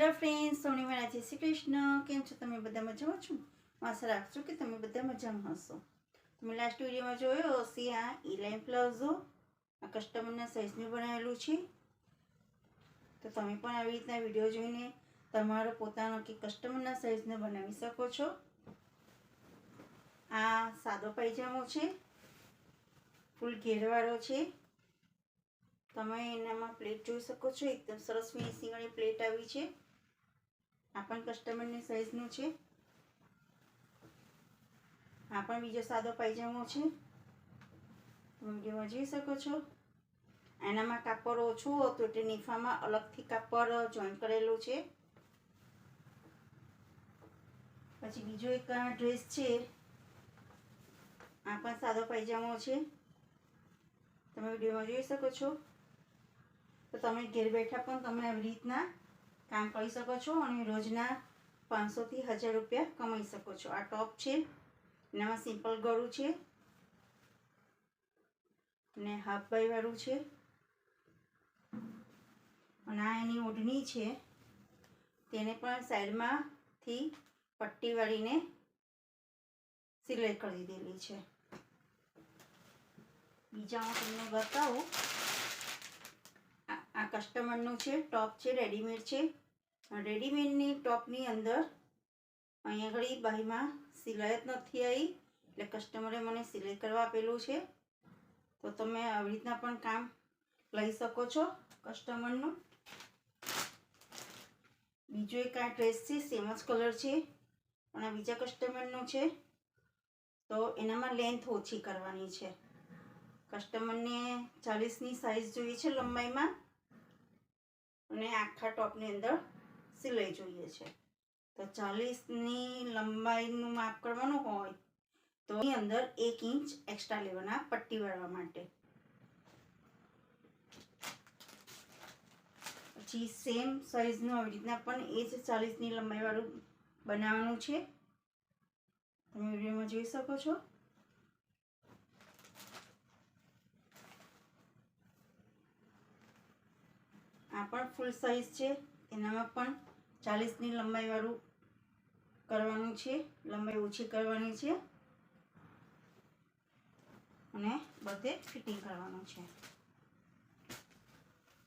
Hello friends, સોની મારા જય શ્રી કૃષ્ણ. કેમ છો તમે બધા મજામાં છો? આશા રાખજો કે તમે બધા મજામાં હશો. તમે લાસ્ટ વિડીયોમાં જોયો હશે આ ઇલાઇન પ્લાઝો, આ કસ્ટમરના સાઇઝનું બનાવેલું છે. તો તમે પણ આવી રીતના વીડિયો જોઈને તમારો પોતાનો કે કસ્ટમરના સાઇઝને બનાવી શકો છો. આ સાદો પાયજામો છે. ફૂલ ઘેરવાળો છે. તમે એનામાં પ્લેટ જોઈ શકો છો. એકદમ સરસ ફિનિશિંગવાળી પ્લેટ આવી છે. આ પણ કસ્ટમરની સાઇઝનું છે. આ પણ બીજો સાદો પાયજામો છે. વિડીયોમાં જોઈ શકો છો? એનામાં કાપડ ઓછું હતું એટલે નિફામાં અલગથી કાપડ જોઈન કરેલું છે. પછી બીજો એક ડ્રેસ છે. આ પણ સાદો પાયજામો છે. તમે વિડીયોમાં જોઈ શકો છો. તો તમે ઘેર બેઠા પણ તમે આવી રીતના કામ કરી શકો છો અને રોજના પાંચસોથી હજાર રૂપિયા કમાઈ શકો છો. આ ટોપ છે એનામાં સિમ્પલ ગળું છે અને હાફ વાળું છે અને આ એની ઓઢણી છે. તેને પણ સાઈડમાંથી પટ્ટી વાળીને સિલાઈ કરી દીધેલી છે. બીજા હું તમને બતાવું કસ્ટમરનું છે ટોપ છે રેડીમેડ છે. રેડીમેડની ટોપની અંદર અહીંયા ઘડી બાહીમાં સિલાઈ જ નથી આવી, એટલે કસ્ટમરે મને સિલાઈ કરવા આપેલું છે. તો તમે આવી રીતના પણ કામ લઈ શકો છો કસ્ટમરનું બીજો એક આ ડ્રેસ છે સેમ જ કલર છે, પણ આ બીજા કસ્ટમરનું છે. તો એનામાં લેન્થ ઓછી કરવાની છે. કસ્ટમરને ચાલીસની સાઇઝ જોઈએ છે લંબાઈમાં. અને આખા ટોપની અંદર સિલાઈ જોઈએ છે. તો ચાલીસની લંબાઈનું માપ કરવાનું હોય તો એની અંદર એક ઇંચ એક્સ્ટ્રા લેવાના પટ્ટી વાળવા માટે. પછી સેમ સાઇઝનું આવી રીતના પણ એ જ ચાલીસની લંબાઈવાળું બનાવવાનું છે. તમે વિડીયોમાં જોઈ શકો છો. આ પણ ફૂલ સાઇઝ છે. એનામાં પણ ચાલીસની લંબાઈવાળું કરવાનું છે. લંબાઈ ઓછી કરવાની છે. અને બધે ફિટિંગ કરવાનું છે.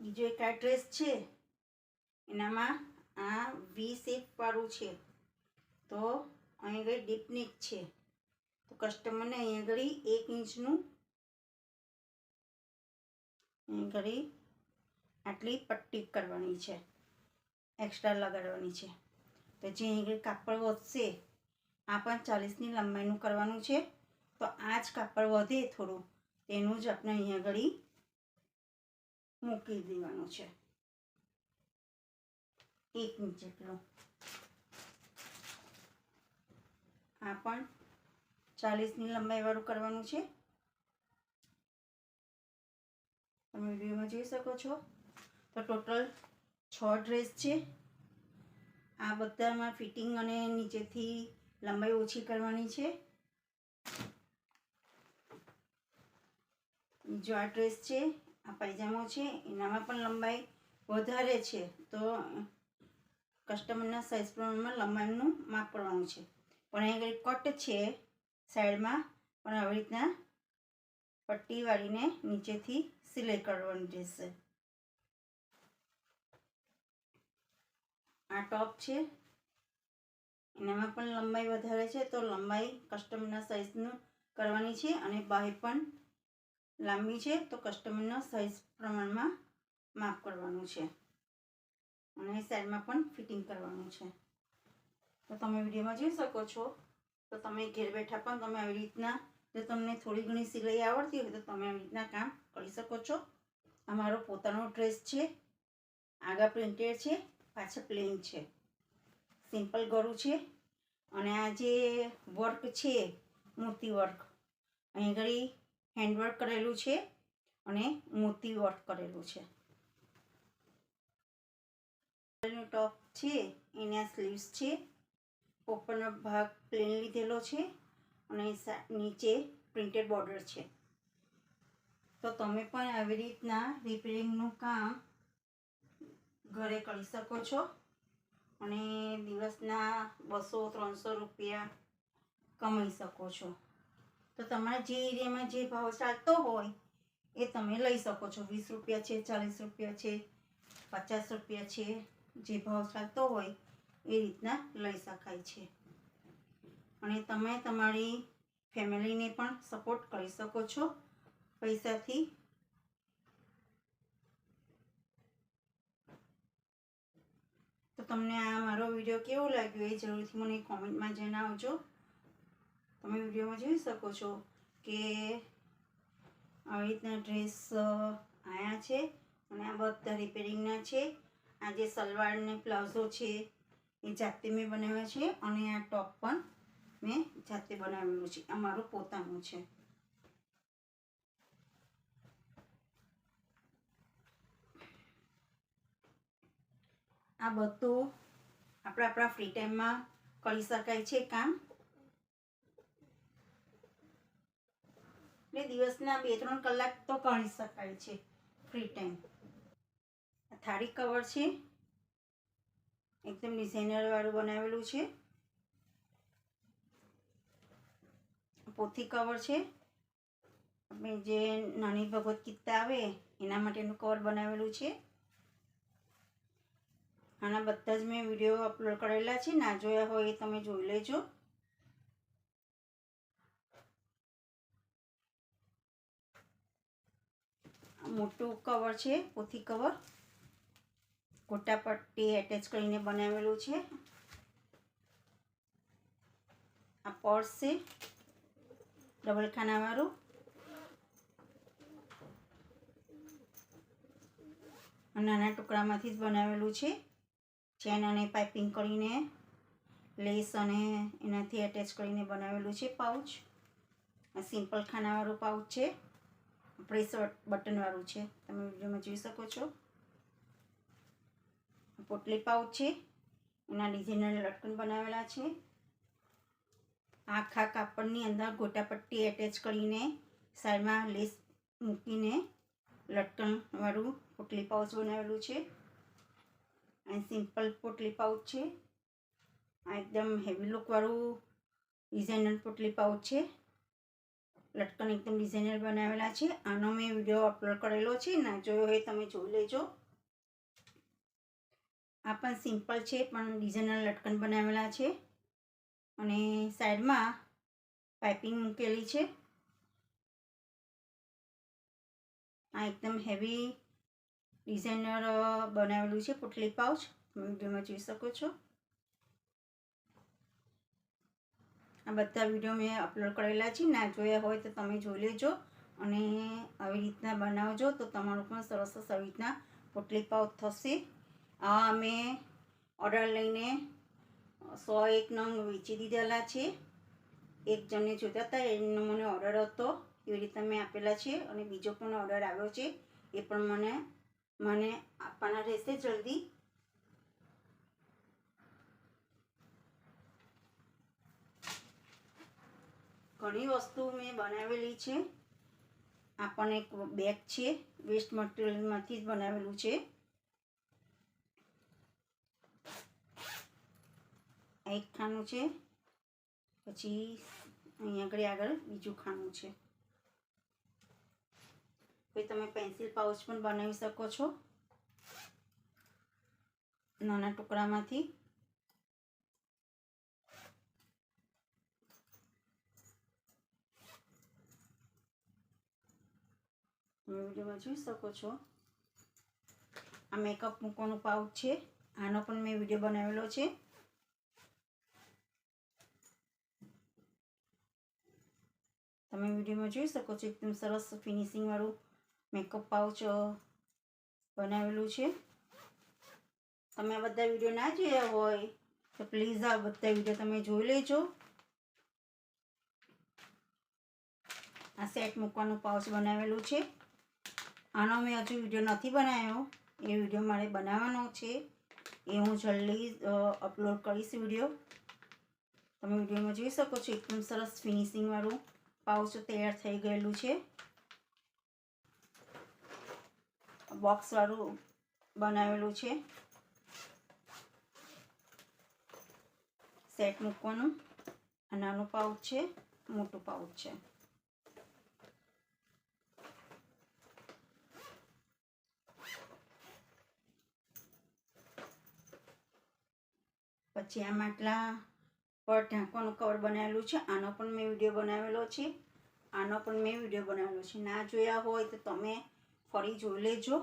બીજો એક આ ડ્રેસ છે. એનામાં આ વી શેપવાળું છે. તો અહીં આગળ ડીપનેક છે. તો કસ્ટમરને અહીં આગળ એક ઇંચનું, અહીં આગળ આટલી પટ્ટી કરવાની છે. એક્સ્ટ્રા લગાડવાની છે. તો જે અહીં કાપડ વધશે, આ પણ ચાલીસની લંબાઈનું કરવાનું છે. તો આ જ કાપડ વધે થોડું, તેનું જ આપણે અહીંયા આગળ મૂકી દેવાનું છે. એક ઇંચ જેટલું. આ પણ ચાલીસની લંબાઈવાળું કરવાનું છે. તમે વિડીયોમાં જોઈ શકો છો. તો ટોટલ છ ડ્રેસ છે. આ બધામાં ફિટિંગ અને નીચેથી લંબાઈ ઓછી કરવાની છે. જો આ ડ્રેસ છે, આ પાયજામો છે, એનામાં પણ લંબાઈ વધારે છે, તો કસ્ટમરના સાઇઝ પ્રમાણમાં લંબાઈનું માપ કરવાનું છે. પણ અહીં કટ છે સાઈડમાં, પણ આવી રીતના પટ્ટી વાળીને નીચેથી સિલાઈ કરવાની રહેશે. આ ટોપ છે. એનામાં પણ લંબાઈ વધારે છે તો લંબાઈ કસ્ટમરના સાઇઝનું કરવાની છે અને બાહી પણ લાંબી છે તો કસ્ટમરના સાઇઝ પ્રમાણમાં માપ કરવાનું છે. અને સાઈડમાં પણ ફિટિંગ કરવાનું છે. તો તમે વિડીયોમાં જોઈ શકો છો. તો તમે ઘેર બેઠા પણ તમે આવી રીતના જો તમને થોડી ઘણી સિલાઈ આવડતી હોય તો તમે આવી રીતના કામ કરી શકો છો. અમારો પોતાનો ડ્રેસ છે. આગા પ્રિન્ટેડ છે. પાછળ પ્લેન છે. સિમ્પલ ગળું છે અને આ જે વર્ક છે મોતી વર્ક અહીં ઘડી હેન્ડવર્ક કરેલું છે અને મોતી વર્ક કરેલું છે. ટોપ છે, એના સ્લીવ્સ છે ઉપરનો ભાગ પ્લેન લીધેલો છે અને નીચે પ્રિન્ટેડ બોર્ડર છે. તો તમે પણ આવી રીતના રિપેરિંગનું કામ ઘરે કરી શકો છો. અને દિવસના બસો ત્રણસો રૂપિયા કમાઈ શકો છો. તો તમારા જે એરિયામાં જે ભાવ ચાલતો હોય એ તમે લઈ શકો છો. વીસ રૂપિયા છે, ચાલીસ રૂપિયા છે, પચાસ રૂપિયા છે, જે ભાવ ચાલતો હોય એ રીતના લઈ શકાય છે. અને તમે તમારી ફેમિલીને પણ સપોર્ટ કરી શકો છો. પૈસાથી તો તમને આ મારો વીડિયો કેવો લાગ્યો એ જરૂરથી મને કોમેન્ટમાં જણાવજો. તમે વિડીયોમાં જોઈ શકો છો કે આવી રીતના ડ્રેસ આયા છે અને આ બધા રિપેરિંગના છે. આ જે સલવાર ને પ્લાઝો છે એ જાતે મેં બનાવ્યા છે અને આ ટોપ પણ મેં જાતે બનાવેલું છે. આ મારું પોતાનું છે. આ બધું આપણે આપણા ફ્રી ટાઈમમાં કરી શકાય છે કામ. એટલે દિવસના બે ત્રણ કલાક તો કરી શકાય છે ફ્રી ટાઈમ થાળી કવર છે. એકદમ ડિઝાઇનરવાળું બનાવેલું છે. પોથી કવર છે. આપણે જે નાની ભગવદ્ ગીતા આવે એના માટેનું કવર બનાવેલું છે. આના બધા જ મેં વીડિયો અપલોડ કરેલા છે. ના જોયા હોય એ તમે જોઈ લેજો. મોટું કવર છે, પોથી કવર ગોટા પટ્ટી એટેચ કરીને બનાવેલું છે. આ પર્સ છે. ડબલ ખાનાવાળું નાના ટુકડામાંથી જ બનાવેલું છે. ચેન અને પાઇપિંગ કરીને લેસ અને એનાથી એટેચ કરીને બનાવેલું છે પાઉચ. સિમ્પલ ખાનાવાળું પાઉચ છે. પ્રેસ બટનવાળું છે. તમે વિડીયોમાં જોઈ શકો છો. પોટલી પાઉચ છે. એના ડિઝાઇનર લટકન બનાવેલા છે. આખા કાપડની અંદર ગોટાપટ્ટી એટેચ કરીને સાઈડમાં લેસ મૂકીને લટકણવાળું પોટલી પાઉચ બનાવેલું છે. અને સિમ્પલ પોટલી પાઉચ છે. આ એકદમ હેવી લુકવાળું ડિઝાઇનર પોટલી પાઉચ છે. લટકન એકદમ ડિઝાઇનર બનાવેલા છે. આનો મેં વીડિયો અપલોડ કરેલો છે. ના જોયો હોય તમે જોઈ લેજો. આ પણ સિમ્પલ છે, પણ ડિઝાઇનર લટકન બનાવેલા છે. અને સાઈડમાં પાઇપિંગ મૂકેલી છે. આ એકદમ હેવી ડિઝાઇનર બનાવેલું છે, પોટલી પાઉચ તમે વિડીયોમાં જોઈ શકો છો. આ બધા વીડિયો મેં અપલોડ કરેલા છે. ના જોયા હોય તો તમે જોઈ લેજો. અને આવી રીતના બનાવજો તો તમારું પણ સરસ આવી રીતના પોટલી પાઉચ થશે. આ અમે ઓર્ડર લઈને સો એક નંગ વેચી દીધેલા છે. એક જણને જોતા હતા એનો મને ઓર્ડર હતો. એવી રીતના મેં આપેલા છે અને બીજો પણ ઓર્ડર આવ્યો છે. એ પણ મને મને આપવાના રહેશે જલ્દી. ઘણી વસ્તુ મેં બનાવેલી છે. આ પણ એક બેગ છે વેસ્ટ મટીરિયલમાંથી જ બનાવેલું છે. એક ખાનું છે, પછી અહીંયા આગળ આગળ બીજું ખાનું છે. પછી તમે પેન્સિલ પાઉચ પણ બનાવી શકો છો. નાના ટુકડામાંથી. તમે વિડીયોમાં જોઈ શકો છો. આ મેકઅપ મૂકવાનું પાઉચ છે. આનો પણ મેં વીડિયો બનાવેલો છે. તમે વિડીયોમાં જોઈ શકો છો, એકદમ સરસ ફિનિશિંગ વાળું મેકઅપ પાઉચ બનાવેલું છે. તમે બધા વીડિયો ના જોયા હોય, તો પ્લીઝ આ બધા વીડિયો તમે જોઈ લેજો. આ સેટ મૂકવાનું પાઉચ બનાવેલું છે. આનો મેં હજુ વીડિયો નથી બનાવ્યો. એ વીડિયો મારે બનાવવાનો છે. એ હું જલ્દી અપલોડ કરીશ વીડિયો. તમે વિડીયોમાં જોઈ શકો છો, એકદમ સરસ ફિનિશિંગવાળું પાઉચ તૈયાર થઈ ગયેલું છે. બોક્સવાળું બનાવેલું છે. સેટ મૂકવાનું. આ નાનું પાઉચ છે, મોટું પાઉચ છે. પછી આ માટલા પર ઢાંકવાનું કવર બનાવેલું છે. આનો પણ મેં વીડિયો બનાવેલો છે. આનો પણ મેં વીડિયો બનાવેલો છે. ના જોયા હોય તો તમે ફરી જોઈ લેજો.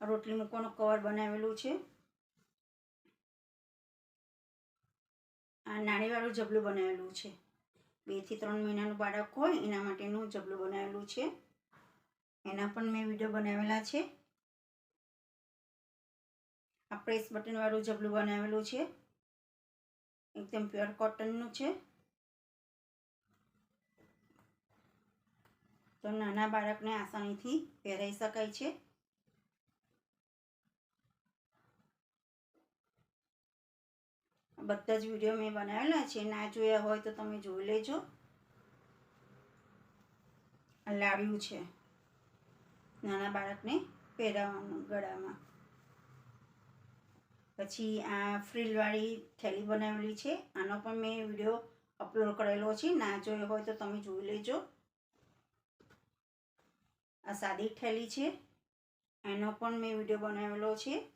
રોટલી મૂકવાનું કવર બનાવેલું છે. આ નાળીવાળું જબલું બનાવેલું છે. બેથી ત્રણ મહિનાનું બાળક હોય એના માટેનું જબલું બનાવેલું છે. એના પણ મેં વીડિયો બનાવેલા છે. આ પ્રેસ બટનવાળું જબલું બનાવેલું છે. એકદમ પ્યોર કોટનનું છે. તો નાના બાળકને આસાનીથી પહેરાઈ શકાય છે. બધા જ વીડિયો મેં બનાવેલા છે. ના જોયા હોય તો તમે જોઈ લેજો. લાવ્યું છે નાના બાળકને પહેરાવવાનું ગળામાં. પછી આ ફ્રીલવાળી થેલી બનાવેલી છે. આનો પણ મેં વીડિયો અપલોડ કરેલો છે. ના જોયો હોય તો તમે જોઈ લેજો. આ સાદી થેલી છે. એનો પણ મેં વીડિયો બનાવેલો છે.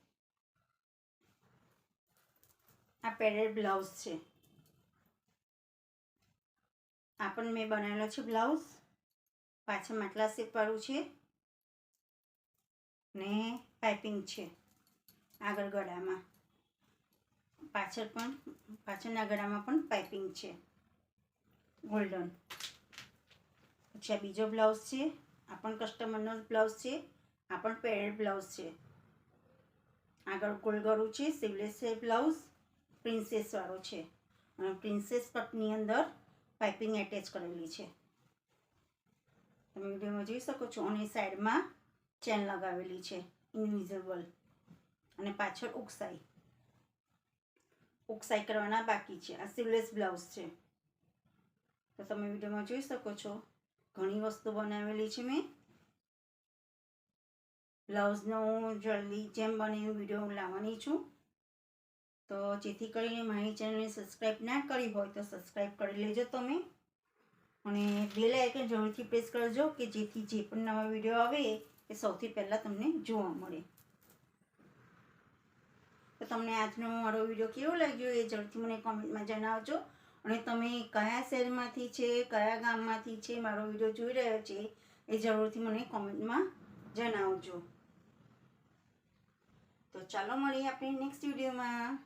આ પેડેડ બ્લાઉઝ છે. આ પણ મેં બનાવેલો છે બ્લાઉઝ. પાછળ માટલા શેપવાળું છે. ને પાઇપિંગ છે. આગળ ગળામાં. પાછળ પણ, પાછળના ગળામાં પણ પાઇપિંગ છે. ગોલ્ડન. પછી બીજો બ્લાઉઝ છે. આ પણ કસ્ટમરનો બ્લાઉઝ છે આ પણ પેરેડ બ્લાઉઝ છે. આગળ ગોલગરું છે સિવલેસ બ્લાઉઝ પ્રિન્સેસવાળો છે. અને પ્રિન્સેસ પટની અંદર પાઇપિંગ એટેચ કરેલી છે. તમે વિડીયોમાં જોઈ શકો છો, અને સાઈડમાં ચેન લગાવેલી છે ઇન્વિઝિબલ અને પાછળ ઉકસાઈ. ઉકસાઈ કરવાના બાકી છે. આ સિવલેસ બ્લાઉઝ છે. તો તમે વિડીયોમાં જોઈ શકો છો ઘણી વસ્તુ બનાવેલી છે મેં. બ્લાઉઝનો હું જલ્દી જેમ બને એમ વીડિયો લાવવાની છું. તો જેથી કરીને મારી ચેનલને સબસ્ક્રાઈબ ના કરી હોય તો સબસ્ક્રાઈબ કરી લેજો તમે. અને બેલ આઇકન જરૂરથી પ્રેસ કરજો કે જેથી જે પણ નવા વીડિયો આવે એ સૌથી પહેલાં તમને જોવા મળે. તો તમને આજનો મારો વીડિયો કેવો લાગ્યો એ જરૂરથી મને કોમેન્ટમાં જણાવજો. અને તમે કયા શહેરમાંથી છે, કયા ગામમાંથી છે, મારો વીડિયો જોઈ રહ્યો છે, એ જરૂરથી મને કોમેન્ટમાં જણાવજો. તો ચાલો મળીએ આપણે નેક્સ્ટ વિડીયોમાં.